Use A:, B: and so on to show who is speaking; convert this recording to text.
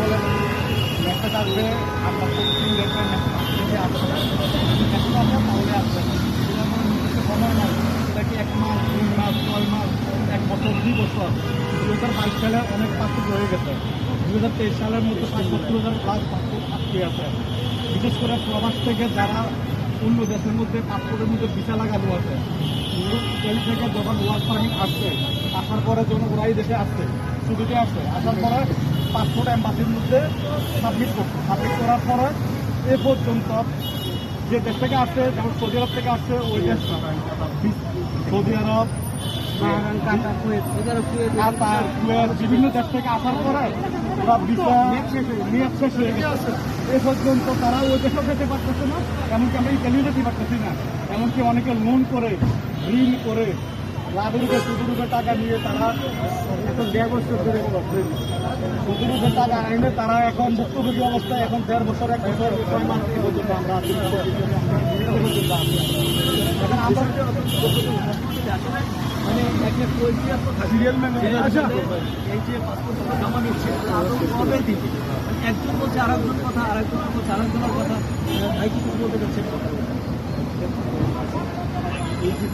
A: বলেন মেসেজ আসবে এক মাস, দুই মাস, ছয় মাস, এক বছর, দুই বছর? দু হাজার বাইশ সালে অনেক পাসপোর্ট রয়ে গেছে। দু হাজার তেইশ সালের মধ্যে সত্তর হাজার প্লাস আটকে আছে। বিশেষ করে প্রবাস থেকে যারা অন্য দেশের মধ্যে পাসপোর্টের মধ্যে ভিসা লাগানো আছে ইতালি থেকে যখন ওয়ার্ক পারমিট আসার পরে যখন ওরা এই দেশে আসছে, ছুটিতে আসছে, আসার পরে পাসপোর্ট এম্বাসির মধ্যে সাবমিট করছে সাবমিট করার পরে এ পর্যন্ত যে দেশ থেকে আসছে যেমন সৌদি আরব থেকে আসছে ওই দেশ সৌদি আরব কাতার কুয়েত বিভিন্ন দেশ থেকে আসার পরে ওরা ভিসা মেয়াদ শেষ হয়ে গেছে। এ পর্যন্ত তারা ওই দেশেও যেতে পারতেছে না এমনকি আমরা ইতালিও যেতে পারতেছি না। এমনকি অনেকে লোন করে ঋণ করে লাভের উপরে সুদের উপরে টাকা নিয়ে তারা এখন দেড় বছর ধরে উপরে টাকা এনে তারা এখন ভুক্তভোগী অবস্থায় এখন দেড় বছর এক বছর ছয় মাস পর্যন্ত আমরা এখন আমরা
B: মানে একটা।
A: সিরিয়াল মেনে
B: আচ্ছা, এই যে পাসপোর্ট জমা নিচ্ছে আদৌ কবে একজন বলছে আরেকজন কথা আরেকজনের বলছে আরেকজনের কথা। ভাই কি কিছু বলতে চাচ্ছেন?
A: এই যে